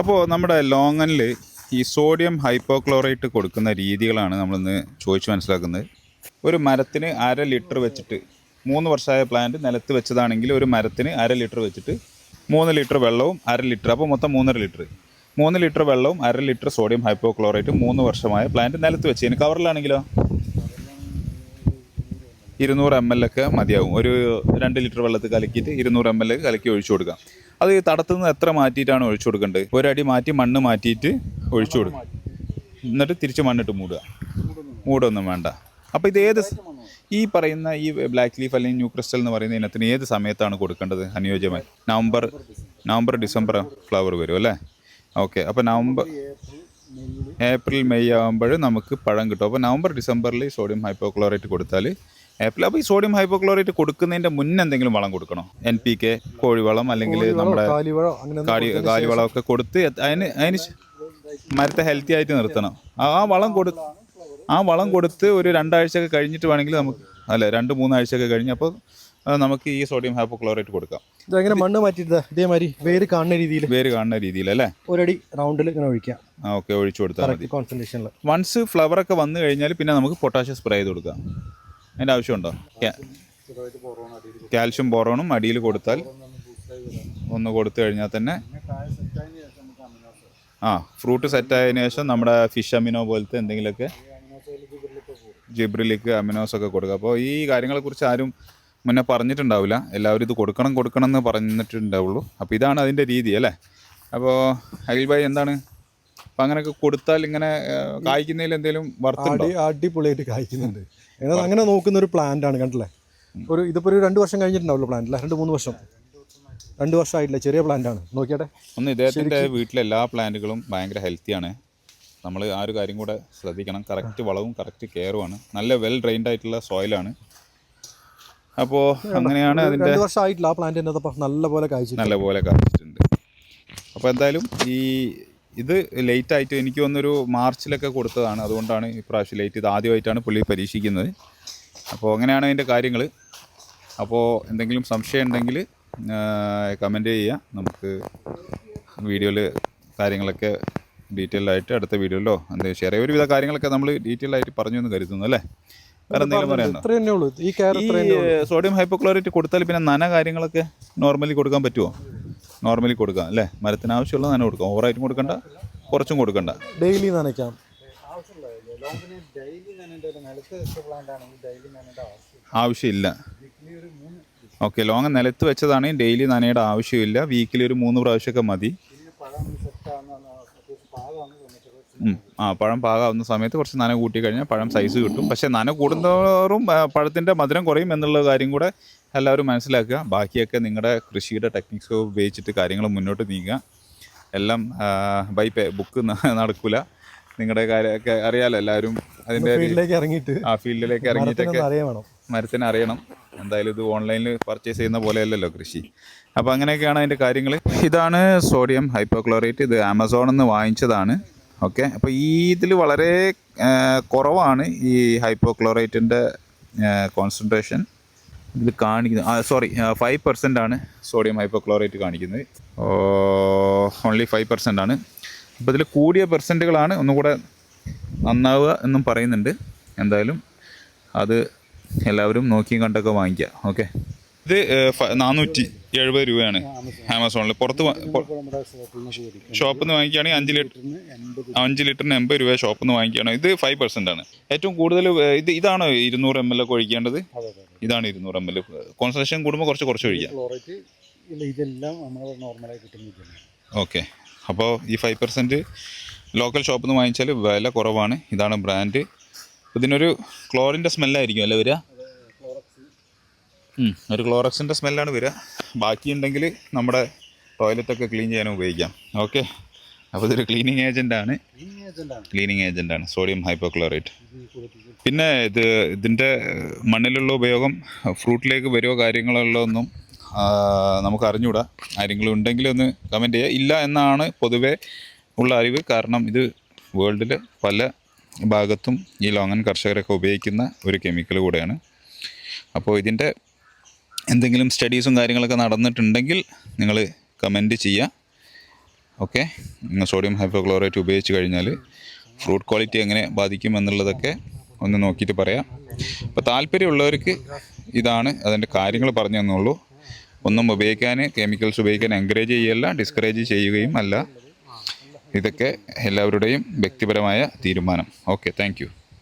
അപ്പോൾ നമ്മുടെ ലോങ്ങനിൽ ഈ സോഡിയം ഹൈപ്പോക്ലോറൈറ്റ് കൊടുക്കുന്ന രീതികളാണ് നമ്മളിന്ന് ചോദിച്ച് മനസ്സിലാക്കുന്നത്. ഒരു മരത്തിന് അര ലിറ്റർ വെച്ചിട്ട് മൂന്ന് വർഷമായ പ്ലാന്റ് നിലത്ത് വെച്ചതാണെങ്കിൽ ഒരു മരത്തിന് അര ലിറ്റർ വെച്ചിട്ട് മൂന്ന് ലിറ്റർ വെള്ളവും അര ലിറ്റർ അപ്പോൾ മൊത്തം മൂന്നര ലിറ്റർ. മൂന്ന് ലിറ്റർ വെള്ളവും അര ലിറ്റർ സോഡിയം ഹൈപ്പോക്ലോറൈറ്റ് മൂന്ന് വർഷമായ പ്ലാന്റ് നിലത്ത് വെച്ച്. ഇനി കവറിലാണെങ്കിലോ? ഇരുന്നൂറ് എം എൽ ഒക്കെ മതിയാവും. ഒരു രണ്ട് ലിറ്റർ വെള്ളത്തിൽ കലക്കിയിട്ട് ഇരുന്നൂറ് എം എൽ കലക്കി ഒഴിച്ചു കൊടുക്കാം. അത് ഈ തടത്തിൽ നിന്ന് എത്ര മാറ്റിയിട്ടാണ് ഒഴിച്ചു കൊടുക്കേണ്ടത്? ഒരടി മാറ്റി മണ്ണ് മാറ്റിയിട്ട് ഒഴിച്ചു കൊടുക്കും എന്നിട്ട് തിരിച്ച് മണ്ണിട്ട് മൂടുക. മൂടൊന്നും വേണ്ട. അപ്പോൾ ഇത് ഏത് ഈ പറയുന്ന ഈ ബ്ലാക്ക് ലീഫ് അല്ലെങ്കിൽ ന്യൂ ക്രിസ്റ്റൽ എന്ന് പറയുന്ന ഇനത്തിന് ഏത് സമയത്താണ് കൊടുക്കേണ്ടത്? അനുയോജ്യമായി. നവംബർ നവംബർ ഡിസംബർ ഫ്ലവർ വരും അല്ലേ? ഓക്കെ. അപ്പോൾ നവംബർ ഏപ്രിൽ മെയ് ആകുമ്പോൾ നമുക്ക് പഴം കിട്ടും. അപ്പോൾ നവംബർ ഡിസംബറിൽ സോഡിയം ഹൈപ്പോക്ലോറേറ്റ് കൊടുത്താൽ അപ്പോൾ ഈ സോഡിയം ഹൈപ്പോക്ലോറേറ്റ് കൊടുക്കുന്നതിന്റെ മുന്നേ എന്തെങ്കിലും വളം കൊടുക്കണോ? എൻ പി കെ കോഴിവളം അല്ലെങ്കിൽ നമ്മുടെ കാലിവളം ഒക്കെ കൊടുത്ത് അതിന് അതിന് മരത്തെ ഹെൽത്തി ആയിട്ട് നിർത്തണം. ആ വളം കൊടു ആ വളം കൊടുത്ത് ഒരു രണ്ടാഴ്ചയൊക്കെ കഴിഞ്ഞിട്ട് വേണമെങ്കിൽ നമുക്ക് അല്ല രണ്ട് മൂന്നാഴ്ചയൊക്കെ കഴിഞ്ഞപ്പോൾ നമുക്ക് ഈ സോഡിയം ഹൈപ്പോക്ലോറേറ്റ് കൊടുക്കാം. ഇതെങ്ങനെ മണ്ണ് മാറ്റിയിട്ട് ഇതേമാതിരി വേര് കാണുന്ന രീതിയിൽ വേര് കാണുന്ന രീതിയിൽ അല്ലേ? ഒരടി റൗണ്ടിൽ ഇങ്ങനെ ഒഴിക്കാം. ഓക്കെ ഒഴിച്ചു കൊടുത്താൽ മതി. കോൺസെൻട്രേഷനിൽ വൺസ് ഫ്ലവർ ഒക്കെ വന്നു കഴിഞ്ഞാൽ പിന്നെ നമുക്ക് പൊട്ടാഷ്യം സ്പ്രേ ചെയ്ത് കൊടുക്കാം. അതിന്റെ ആവശ്യമുണ്ടോ? കാൽഷ്യം ബോറോണും അടിയിൽ കൊടുത്താൽ ഒന്ന് കൊടുത്തു കഴിഞ്ഞാൽ തന്നെ ആ ഫ്രൂട്ട് സെറ്റ് ആയതിനു ശേഷം നമ്മുടെ ഫിഷ് അമിനോ പോലത്തെ എന്തെങ്കിലുമൊക്കെ ജിബ്രിലിക്ക് അമിനോസ് ഒക്കെ കൊടുക്കുക. അപ്പോൾ ഈ കാര്യങ്ങളെക്കുറിച്ച് ആരും മുന്നേ പറഞ്ഞിട്ടുണ്ടാവില്ല. എല്ലാവരും ഇത് കൊടുക്കണം കൊടുക്കണം എന്ന് പറഞ്ഞിട്ടുണ്ടാവുള്ളൂ. അപ്പോൾ ഇതാണ് അതിന്റെ രീതി അല്ലേ? അപ്പോൾ അഖിൽ ഭായി എന്താണ്? അപ്പം അങ്ങനെയൊക്കെ കൊടുത്താൽ ഇങ്ങനെ കായ്ക്കുന്നതിൽ എന്തെങ്കിലും വർത്തുണ്ടോ? അടി അടിപൊളിയായിട്ട് കായ്ക്കുന്നുണ്ട്. ഏതാ അങ്ങനെ നോക്കുന്ന ഒരു പ്ലാന്റ് ആണ് കണ്ടില്ലേ? ഒരു ഇതിപ്പോൾ ഒരു രണ്ട് വർഷം കഴിഞ്ഞിട്ടുണ്ടാവുള്ളൂ പ്ലാന്റ് അല്ലേ രണ്ട് മൂന്ന് വർഷം. രണ്ട് വർഷം ആയിട്ടില്ല ചെറിയ പ്ലാന്റ് ആണ്. നോക്കിയാട്ടെ? ഒന്ന് ഇദ്ദേഹത്തിന്റെ വീട്ടിലെ എല്ലാ പ്ലാന്റുകളും ഭയങ്കര ഹെൽത്തിയാണ് നമ്മൾ ആ ഒരു കാര്യം കൂടെ ശ്രദ്ധിക്കണം. കറക്റ്റ് വളവും കറക്റ്റ് ആണ്. നല്ല വെൽ ഡ്രെയിൻഡ് ആയിട്ടുള്ള സോയിലാണ് അപ്പോൾ അങ്ങനെയാണ് അതിന്റെ രണ്ട് വർഷം ആയിട്ടില്ല ആ പ്ലാന്റ് എന്നതപ്പോൾ നല്ല പോലെ കായ്ച്ചു നല്ല പോലെ അപ്പോൾ എന്തായാലും ഈ ഇത് ലേറ്റ് ആയിട്ട് എനിക്ക് വന്നൊരു മാർച്ചിലൊക്കെ കൊടുത്തതാണ്. അതുകൊണ്ടാണ് ഇപ്രാവശ്യം ലേറ്റ് ഇത് ആദ്യമായിട്ടാണ് പുള്ളി പരീക്ഷിക്കുന്നത്. അപ്പോൾ അങ്ങനെയാണ് അതിന്റെ കാര്യങ്ങൾ അപ്പോൾ എന്തെങ്കിലും സംശയം ഉണ്ടെങ്കിൽ കമന്റ് ചെയ്യുക. നമുക്ക് വീഡിയോയിൽ കാര്യങ്ങളൊക്കെ ഡീറ്റെയിൽ ആയിട്ട് അടുത്ത വീഡിയോയിലോ ചെറിയ ഒരു ഒരുവിധ കാര്യങ്ങളൊക്കെ നമ്മൾ ഡീറ്റെയിൽ ആയിട്ട് പറഞ്ഞു എന്ന് കരുതുന്നു അല്ലേ? വേറെ എന്തെങ്കിലും ഉള്ളൂ. ഈ സോഡിയം ഹൈപ്പോക്ലോറേറ്റ് കൊടുത്താൽ പിന്നെ നന കാര്യങ്ങളൊക്കെ നോർമലി കൊടുക്കാൻ പറ്റുമോ നോർമലി കൊടുക്കാം അല്ലേ? മരത്തിന് ആവശ്യമുള്ള നന കൊടുക്കാം. ഓവറായിട്ടും കൊടുക്കണ്ട കുറച്ചും കൊടുക്കണ്ട. ഡെയിലി നനയ്ക്കാം. ആവശ്യമില്ല. ഓക്കെ ലോങ് നിലത്ത് വെച്ചതാണെങ്കിൽ ഡെയിലി നനയുടെ ആവശ്യമില്ല. വീക്കിലി ഒരു മൂന്ന് പ്രാവശ്യമൊക്കെ മതി. ആ പഴം പാകാവുന്ന സമയത്ത് കുറച്ച് നന കൂട്ടി കഴിഞ്ഞാൽ പഴം സൈസ് കിട്ടും. പക്ഷേ നന കൂടുന്നതോറും പഴത്തിന്റെ മധുരം കുറയും എന്നുള്ള കാര്യം കൂടെ എല്ലാവരും മനസ്സിലാക്കുക. ബാക്കിയൊക്കെ നിങ്ങളുടെ കൃഷിയുടെ ടെക്നിക്സ് ഉപയോഗിച്ചിട്ട് കാര്യങ്ങൾ മുന്നോട്ട് നീങ്ങുക. എല്ലാം ബൈ പേ ബുക്ക് നടക്കില്ല നിങ്ങളുടെ കാര്യമൊക്കെ അറിയാലോ എല്ലാവരും. അതിന്റെ ഫീൽഡിലേക്ക് ഇറങ്ങിയിട്ട് ആ ഫീൽഡിലേക്ക് ഇറങ്ങിയിട്ടൊക്കെ മരത്തിന് അറിയണം. എന്തായാലും ഇത് ഓൺലൈനിൽ പർച്ചേസ് ചെയ്യുന്ന പോലെയല്ലല്ലോ കൃഷി. അപ്പോൾ അങ്ങനെയൊക്കെയാണ് അതിന്റെ കാര്യങ്ങൾ ഇതാണ് സോഡിയം ഹൈപ്പോക്ലോറേറ്റ് ഇത് ആമസോണിൽ നിന്ന് വാങ്ങിച്ചതാണ്. ഓക്കെ? അപ്പോൾ ഈ ഇതിൽ വളരെ കുറവാണ് ഈ ഹൈപ്പോക്ലോറേറ്റിന്റെ കോൺസെൻട്രേഷൻ ഇതിൽ കാണിക്കുന്നത്. സോറി ഫൈവ് പെർസെന്റ് ആണ് സോഡിയം ഹൈപ്പോക്ലോറേറ്റ് കാണിക്കുന്നത്. ഓൺലി ഫൈവ് പെർസെന്റ് ആണ്. അപ്പോൾ ഇതിൽ കൂടിയ പെർസെന്റുകളാണ് ഒന്നുകൂടെ നന്നാവുക എന്നും പറയുന്നുണ്ട്. എന്തായാലും അത് എല്ലാവരും നോക്കിയും കണ്ടൊക്കെ വാങ്ങിക്കുക. ഓക്കെ ഇത് നാനൂറ്റി എഴുപത് രൂപയാണ് ആമസോണിൽ പുറത്ത് ഷോപ്പിൽ നിന്ന് വാങ്ങിക്കുകയാണെങ്കിൽ അഞ്ച് ലിറ്ററിന് അഞ്ച് ലിറ്ററിന് എൺപത് രൂപ ഷോപ്പിൽ നിന്ന് വാങ്ങിക്കുകയാണ്. ഇത് ഫൈവ് പെർസെന്റ് ആണ്. ഏറ്റവും കൂടുതൽ ഇത് ഇതാണോ ഇരുന്നൂറ് എം എൽ ഒക്കെ ഒഴിക്കേണ്ടത്? ഇതാണ് ഇരുന്നൂറ് എം എൽ. കോൺസെൻട്രേഷൻ കൂടുമ്പോൾ കുറച്ച് കുറച്ച് ഒഴിക്കാം. ഇതെല്ലാം നമ്മൾ നോർമലായി ഓക്കെ. അപ്പോൾ ഈ ഫൈവ് പെർസെന്റ് ലോക്കൽ ഷോപ്പിൽ നിന്ന് വാങ്ങിച്ചാൽ വില കുറവാണ്. ഇതാണ് ബ്രാൻഡ്. ഇതിനൊരു ക്ലോറിന്റെ സ്മെല്ലായിരിക്കും അല്ലേ വരിക? ഒരു ക്ലോറക്സിന്റെ സ്മെല്ലാണ് വരിക. ബാക്കിയുണ്ടെങ്കിൽ നമ്മുടെ ടോയ്ലറ്റൊക്കെ ക്ലീൻ ചെയ്യാനും ഉപയോഗിക്കാം. ഓക്കെ? അപ്പോൾ ഇതൊരു ക്ലീനിങ് ഏജന്റാണ് ഏജന്റാണ് ക്ലീനിങ് ഏജന്റാണ് സോഡിയം ഹൈപ്പോക്ലോറേറ്റ്. പിന്നെ ഇത് ഇതിന്റെ മണ്ണിലുള്ള ഉപയോഗം ഫ്രൂട്ടിലേക്ക് വരുമോ കാര്യങ്ങളുള്ള ഒന്നും നമുക്ക് അറിഞ്ഞൂടാ ആരെങ്കിലും ഉണ്ടെങ്കിൽ ഒന്ന് കമന്റ് ചെയ്യുക. ഇല്ല എന്നാണ് പൊതുവേ ഉള്ള അറിവ്. കാരണം ഇത് വേൾഡിൽ പല ഭാഗത്തും ഈ ലോങ്ങൻ കർഷകരൊക്കെ ഉപയോഗിക്കുന്ന ഒരു കെമിക്കൽ കൂടെയാണ്. അപ്പോൾ ഇതിന്റെ എന്തെങ്കിലും സ്റ്റഡീസും കാര്യങ്ങളൊക്കെ നടന്നിട്ടുണ്ടെങ്കിൽ നിങ്ങൾ കമന്റ് ചെയ്യുക. ഓക്കെ? സോഡിയം ഹൈപ്പോക്ലോറേറ്റ് ഉപയോഗിച്ച് കഴിഞ്ഞാൽ ഫ്രൂട്ട് ക്വാളിറ്റി എങ്ങനെ ബാധിക്കും എന്നുള്ളതൊക്കെ ഒന്ന് നോക്കിയിട്ട് പറയാം. അപ്പോൾ താല്പര്യമുള്ളവർക്ക് ഇതാണ് അതിന്റെ കാര്യങ്ങൾ പറഞ്ഞു തന്നുള്ളൂ. ഒന്നും ഉപയോഗിക്കാൻ കെമിക്കൽസ് ഉപയോഗിക്കാൻ എൻകറേജ് ചെയ്യല്ല ഡിസ്കറേജ് ചെയ്യുകയും അല്ല. ഇതൊക്കെ എല്ലാവരുടെയും വ്യക്തിപരമായ തീരുമാനം. Okay thank